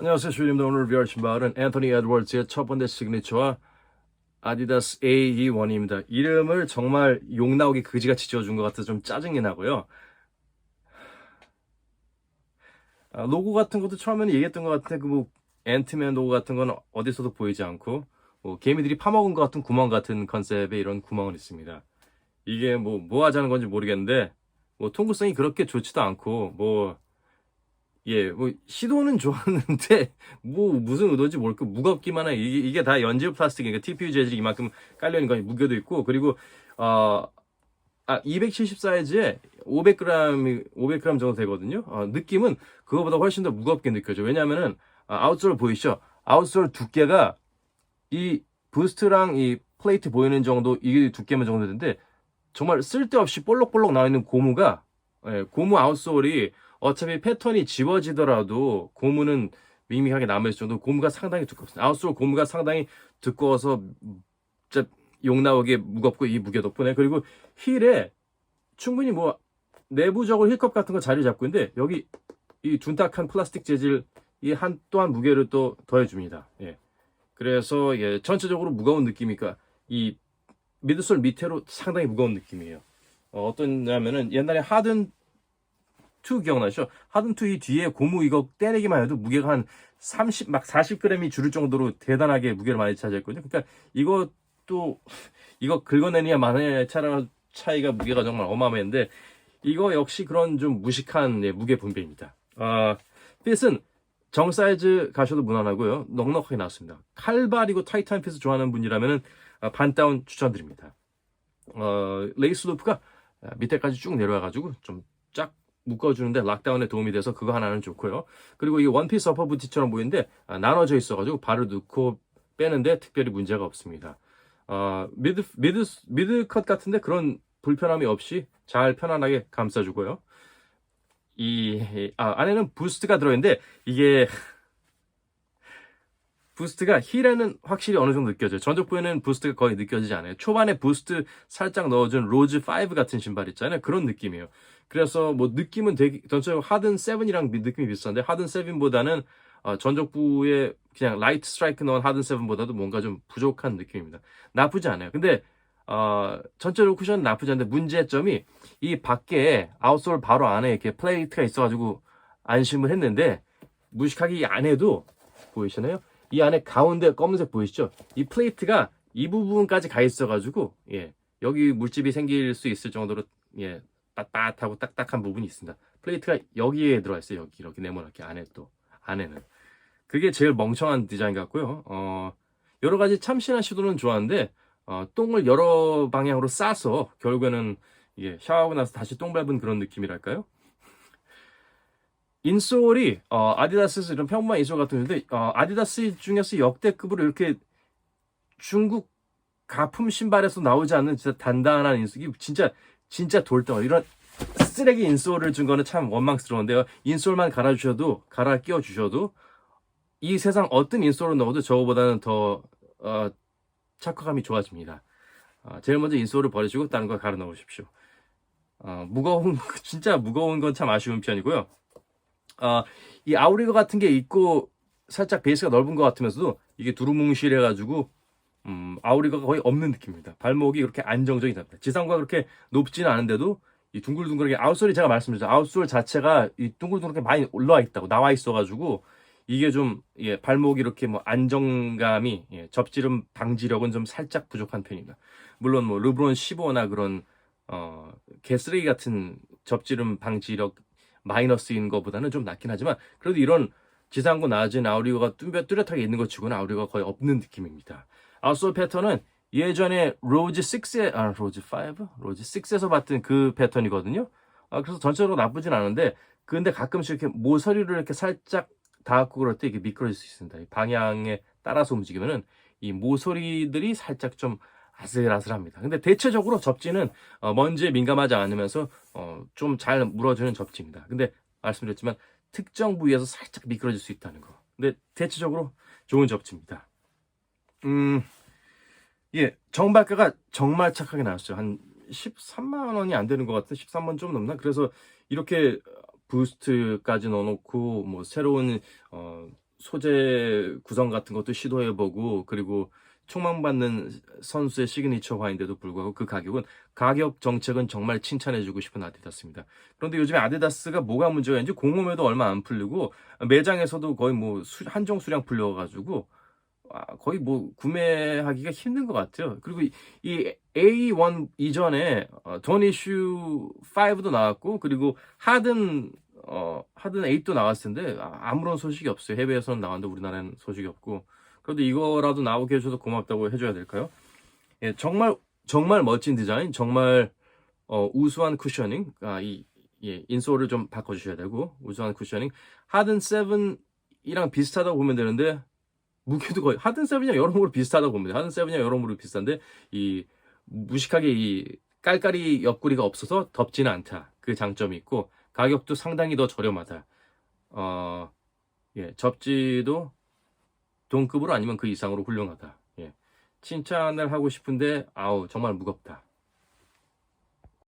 안녕하세요 주인님들. 오늘 리뷰할 신발은 앤토니 에드워즈의 첫 번째 시그니처와 아디다스 AE1입니다. 이름을 정말 욕 나오게 그지같이 지어준 것 같아서 좀 짜증이 나고요. 아, 로고 같은 것도 처음에는 얘기했던 것 같은데 그뭐 앤트맨 로고 같은 건 어디서도 보이지 않고 뭐 개미들이 파먹은 것 같은 구멍 같은 컨셉의 이런 구멍은 있습니다. 이게 뭐 뭐 하자는 건지 모르겠는데 뭐 통구성이 그렇게 좋지도 않고 뭐 예, 뭐 시도는 좋았는데 뭐 무슨 의도인지 모르겠고 무겁기만 해. 이게, 이게 다 연질 플라스틱이니까 TPU 재질이 이만큼 깔려 있는 거 무게도 있고 그리고 어 아, 270 사이즈에 500g 500g 정도 되거든요. 어, 느낌은 그거보다 훨씬 더 무겁게 느껴져. 왜냐면은 아, 아웃솔 보이시죠? 아웃솔 두께가 이 부스트랑 이 플레이트 보이는 정도 이게 두께만 정도 되는데 정말 쓸데없이 볼록볼록 나와 있는 고무가 예, 고무 아웃솔이 어차피 패턴이 지워지더라도 고무는 밍밍하게 남아있을 정도 고무가 상당히 두껍습니다. 아웃솔 고무가 상당히 두꺼워서 진짜 욕 나오게 무겁고 이 무게 덕분에 그리고 힐에 충분히 뭐 내부적으로 힐컵 같은 거 자리 잡고 있는데 여기 이 둔탁한 플라스틱 재질 이 한 또한 무게를 또 더해줍니다. 예. 그래서 예 전체적으로 무거운 느낌이니까 이 미드솔 밑으로 상당히 무거운 느낌이에요. 어, 어떠냐면은 옛날에 하든 2 기억나시죠? 하든 2이 뒤에 고무 이거 떼내기만 해도 무게가 한 30, 막 40g이 줄을 정도로 대단하게 무게를 많이 차지했거든요. 그러니까 이것도, 이거 만의 차라, 차이가 무게가 정말 어마어마한데, 이거 역시 그런 좀 무식한 예, 무게 분배입니다. 아, 핏은 정 사이즈 가셔도 무난하고요. 넉넉하게 나왔습니다. 칼발이고 타이트한 핏을 좋아하는 분이라면은 아, 반다운 추천드립니다. 어, 레이스 루프가 아, 밑에까지 쭉 내려와가지고 좀쫙 묶어주는데 락다운에 도움이 돼서 그거 하나는 좋고요. 그리고 이 원피스 어퍼 부티처럼 보이는데 아, 나눠져 있어가지고 발을 넣고 빼는데 특별히 문제가 없습니다. 어, 미드 미드 미드 컷 같은데 그런 불편함이 없이 잘 편안하게 감싸주고요. 이 아, 안에는 부스트가 들어있는데 이게 부스트가 힐에는 확실히 어느 정도 느껴져요. 전적부에는 부스트가 거의 느껴지지 않아요. 초반에 부스트 살짝 넣어준 로즈 5 같은 신발 있잖아요. 그런 느낌이에요. 그래서 뭐 느낌은 되게 전체적으로 하든 7이랑 느낌이 비슷한데 하든 7보다는 어, 전적부에 그냥 라이트 스트라이크 넣은 하든 7보다도 뭔가 좀 부족한 느낌입니다. 나쁘지 않아요. 근데 어, 전체적으로 쿠션은 나쁘지 않은데 문제점이 이 밖에 아웃솔 바로 안에 이렇게 플레이트가 있어가지고 안심을 했는데 무식하게 이 안에도 보이시나요? 이 안에 가운데 검은색 보이시죠? 이 플레이트가 이 부분까지 가 있어가지고 예 여기 물집이 생길 수 있을 정도로 예 빳빳하고 딱딱한 부분이 있습니다. 플레이트가 여기에 들어가 있어요. 여기 이렇게 네모나게 안에 또 안에는 그게 제일 멍청한 디자인 같고요. 어 여러 가지 참신한 시도는 좋았는데 어, 똥을 여러 방향으로 싸서 결국에는 예, 샤워하고 나서 다시 똥 밟은 그런 느낌이랄까요? 인솔이 어, 아디다스 이런 평범한 인솔 같은 건데 어, 아디다스 중에서 역대급으로 이렇게 중국 가품 신발에서 나오지 않는 진짜 단단한 인솔이 진짜 진짜 돌덩어 이런 쓰레기 인솔을 준 거는 참 원망스러운데요. 인솔만 갈아주셔도 갈아 끼워 주셔도 이 세상 어떤 인솔을 넣어도 저거보다는 더 어, 착화감이 좋아집니다. 어, 제일 먼저 인솔을 버리시고 다른 걸 갈아 넣으십시오. 어, 무거운 진짜 무거운 건 참 아쉬운 편이고요. 어, 이 아우리거 같은 게 있고 살짝 베이스가 넓은 것 같으면서도 이게 두루뭉실해가지고 음, 아우리거가 거의 없는 느낌입니다. 발목이 그렇게 안정적이 됩니다. 지상과 그렇게 높지는 않은데도 이 둥글둥글하게 아웃솔이 제가 말씀드렸죠. 아웃솔 자체가 이 둥글둥글하게 많이 올라와 있다고 나와 있어가지고 이게 좀 예, 발목이 이렇게 뭐 안정감이 예, 접지름 방지력은 좀 살짝 부족한 편입니다. 물론 뭐 르브론 15나 그런 어 개쓰레기 같은 접지름 방지력 마이너스인 것보다는 좀 낫긴 하지만 그래도 이런 지상고 낮은 아우리거가 뚜렷, 뚜렷하게 있는 것 치고는 아우리거가 거의 없는 느낌입니다. 아웃솔 패턴은 예전에 로즈 6에 아 로즈 5? 로즈 6에서 봤던 그 패턴이거든요. 아, 그래서 전체적으로 나쁘진 않은데 근데 가끔씩 이렇게 모서리를 이렇게 살짝 닿고 그럴 때 이게 미끄러질 수 있습니다. 이 방향에 따라서 움직이면은 이 모서리들이 살짝 좀 아슬아슬합니다. 근데 대체적으로 접지는 어, 먼지에 민감하지 않으면서 어, 좀 잘 물어주는 접지입니다. 근데 말씀드렸지만 특정 부위에서 살짝 미끄러질 수 있다는 거. 근데 대체적으로 좋은 접지입니다. 음, 예, 정발가가 정말 착하게 나왔어요. 한 13만 원이 안 되는 것 같은 13만 좀 넘나? 그래서 이렇게 부스트까지 넣어놓고 뭐 새로운 어, 소재 구성 같은 것도 시도해보고 그리고 총망받는 선수의 시그니처 화인데도 불구하고 그 가격은 가격 정책은 정말 칭찬해주고 싶은 아디다스입니다. 그런데 요즘에 아디다스가 뭐가 문제가 있는지 공홈에도 얼마 안 풀리고 매장에서도 거의 뭐 수- 한정 수량 풀려가지고 아, 거의 뭐 구매하기가 힘든 것 같아요. 그리고 이- 이 A1 이전에 어, 돈 이슈 5도 나왔고 그리고 하든 어 하든 8도 나왔을 텐데 아, 아무런 소식이 없어요. 해외에서는 나왔는데 우리나라는 소식이 없고 그래도 이거라도 나오게 해줘서 고맙다고 해줘야 될까요? 예, 정말 정말 멋진 디자인, 정말 어, 우수한 쿠셔닝, 아, 이 예, 인솔을 좀 바꿔주셔야 되고 우수한 쿠셔닝. 하든 7이랑 비슷하다고 보면 되는데 무게도 거의 하든 7이랑 여러모로 비슷하다고 돼요. 하든 7이랑 여러모로 비슷한데 이 무식하게 이 깔깔이 옆구리가 없어서 덥지는 않다. 그 장점이 있고 가격도 상당히 더 저렴하다. 어, 예, 접지도 동급으로 아니면 그 이상으로 훌륭하다. 예. 칭찬을 하고 싶은데 아우 정말 무겁다.